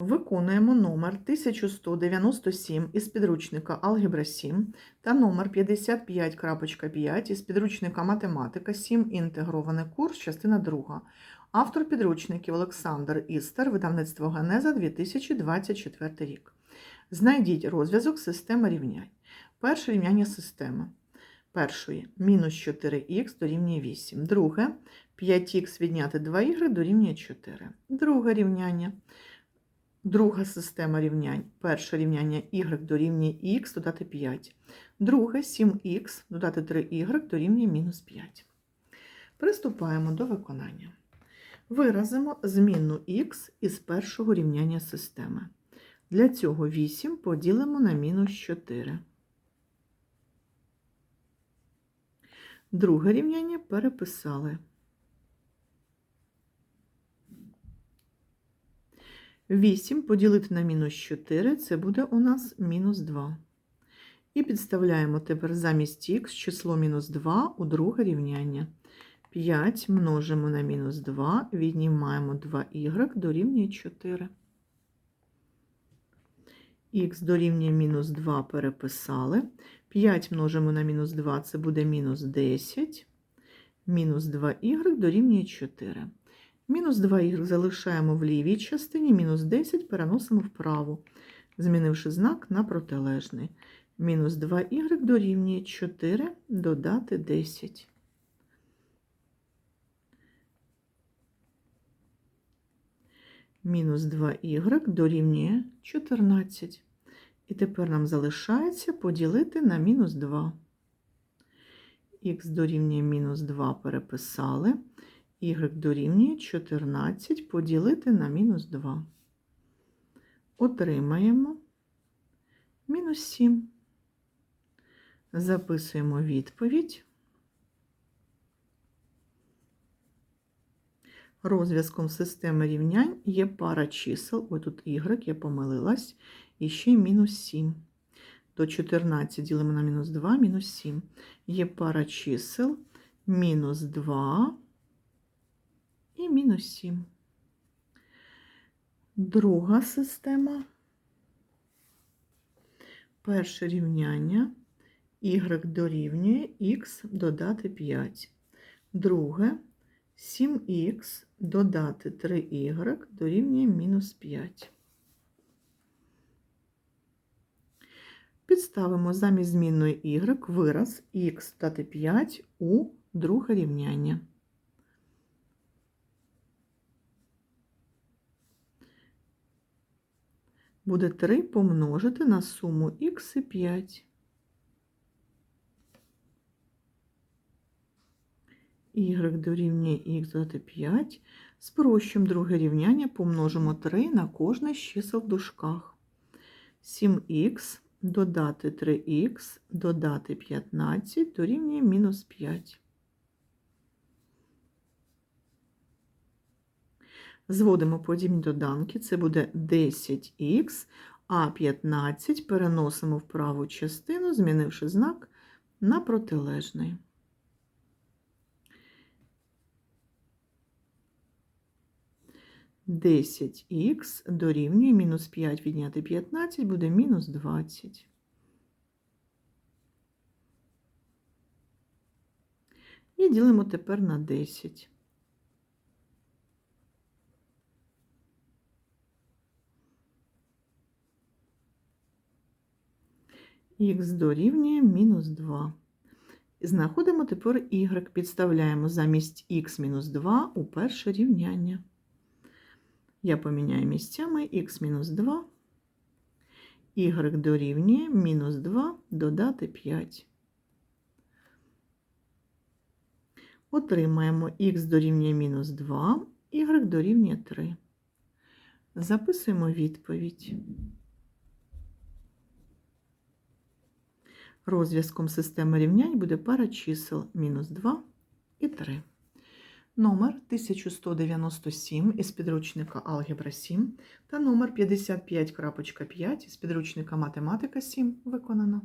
Виконуємо номер 1197 із підручника Алгебра 7 та номер 55.5 із підручника Математика 7. Інтегрований курс, частина 2. Автор підручників Олександр Істер, видавництво Генеза 2024 рік. Знайдіть розв'язок системи рівнянь. Перше рівняння системи. Першої мінус 4х дорівнює 8. Друге 5х відняти 2y дорівнює 4. Друге рівняння. Друга система рівнянь. Перше рівняння y дорівнює х додати 5. Друге 7х додати 3y дорівнює мінус 5. Приступаємо до виконання. Виразимо змінну х із першого рівняння системи. Для цього 8 поділимо на мінус 4. Друге рівняння переписали. 8 поділити на мінус 4 це буде у нас мінус 2. І підставляємо тепер замість х число мінус 2 у друге рівняння. 5 множимо на мінус 2, віднімаємо 2y дорівнює 4. Х дорівнює мінус 2 переписали. 5 множимо на мінус 2, це буде мінус 10. Мінус 2y дорівнює 4. Мінус 2y залишаємо в лівій частині, мінус 10 переносимо вправо, змінивши знак на протилежний. Мінус 2y дорівнює 4 додати 10. Мінус 2y дорівнює 14. І тепер нам залишається поділити на мінус 2. Х дорівнює мінус 2 переписали. Y дорівнює 14 поділити на мінус 2. Отримаємо мінус 7. Записуємо відповідь. Розв'язком системи рівнянь є пара чисел, ось тут y, я помилилась, і ще мінус 7. До 14 ділимо на мінус 2, мінус 7. Є пара чисел мінус 2 і мінус 7. Друга система. Перше рівняння y дорівнює х додати 5. Друге 7х додати 3y дорівнює мінус 5. Підставимо замість змінної y вираз х додати 5 у друге рівняння. Буде 3 помножити на суму х і 5. y дорівнює х додати 5. Спрощуємо друге рівняння, помножимо 3 на кожне з чисел в дужках. 7х додати 3х, додати 15 дорівнює мінус 5. Зводимо подібні доданки, це буде 10х, а 15 переносимо в праву частину, змінивши знак на протилежний. Десять х дорівнює мінус 5 відняти 15 буде мінус 20. І ділимо тепер на 10. Х дорівнює мінус 2. Знаходимо тепер y, підставляємо замість х мінус 2 у перше рівняння. Я поміняю місцями х мінус 2, y дорівнює мінус 2 додати 5. Отримаємо х дорівнює мінус 2, y дорівнює 3. Записуємо відповідь. Розв'язком системи рівнянь буде пара чисел мінус 2 і 3. Номер 1197 із підручника Алгебра 7 та номер 55.5 із підручника Математика 7 виконано.